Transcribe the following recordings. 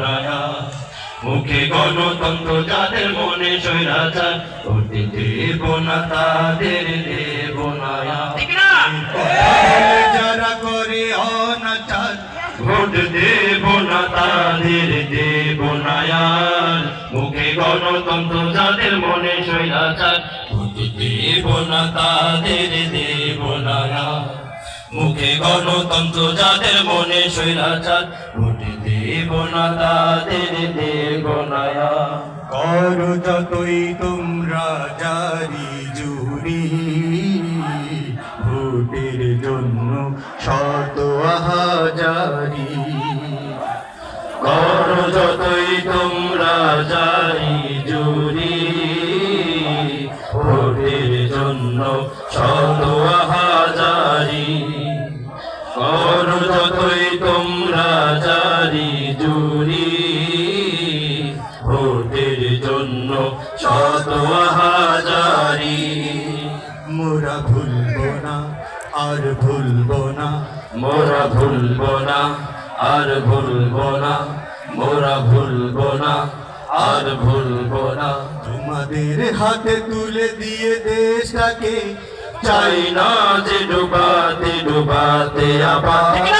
নয়া মুখে গণতন্ত্র যাদের মনে স্বৈরাচার ভোটে দেব না তাদের দেব যারা করে অনাচার ভোট দেব না তাদের দেব মুখে গণতন্ত্র যাদের মনে স্বৈরাচার ভোট দেব না তাদের দেব মুখে গণতন্ত্র যাদের মনে স্বৈরাচার ভোট দেব না তাদের দেব নয়া করো যতই তোমরা জারি জুরি ভোটের জন্য শত হাজারি কর যতই তোমরা জারি জুরি ভোটের জন্য শত হাজারি কর যতই তোমরা জারি জুরি ভোটের জন্য শত হাজারি। মোরা ভুলবো না আর ভুলবো না। মোরা ভুলব না আর ভুলব না। মোরা ভুলব না আর ভুলব না। তোমাদের হাতে তুলে দিয়ে দেশটাকে চাই না যে ডুবাতে ডুবাতে আবার।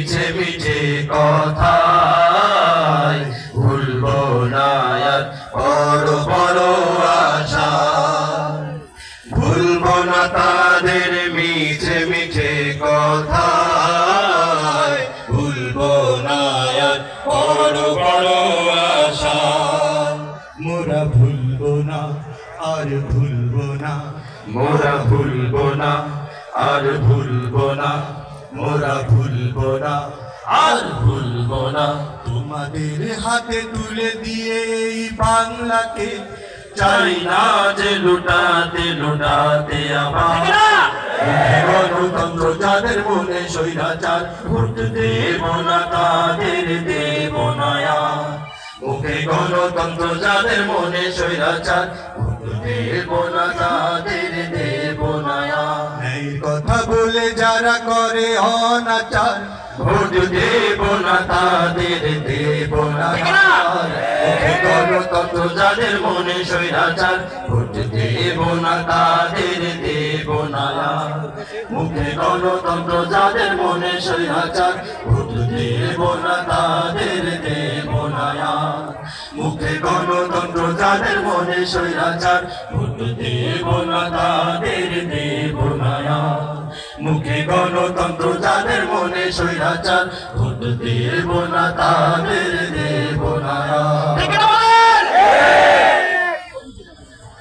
মিছে কথা ভুলবো না বড় বড় আশা। ভুলবো না তাদের মিছে মিছে কথা ভুলবো না বড় বড় আশা। মোরা ভুলবো না আর ভুলবো না। মোরা ভুলবো না আর ভুলবো না। মোরা ভুলবো না আর ভুলবো না তোমাদের হাতে তুলে দিয়ে এই বাংলাকে চাই না যে লুটাতে লুটাতে আবার। গণতন্ত্র যাদের মনে স্বৈরাচার ভোট দেব না তাদের দেব মুখে গণতন্ত্র যাদের মনে স্বৈরাচার ভোট দেব না তাদের দেব বলে যারা করে অনাচার ভোট দেব না তাদের দেব না মুখে গণতন্ত্র যাদের মনে স্বৈরাচার ভোট দেব না তাদের দেব না মুখে গণতন্ত্র যাদের মনে স্বৈরাচার ভোট দেব না তাদের দেব না মুখে গণতন্ত্র যাদের মনে স্বৈরাচার ভোট দেব না তাদের দেব মুখে গণতন্ত্র যাদের মনে স্বৈরাচার ভোট দেব না তাদের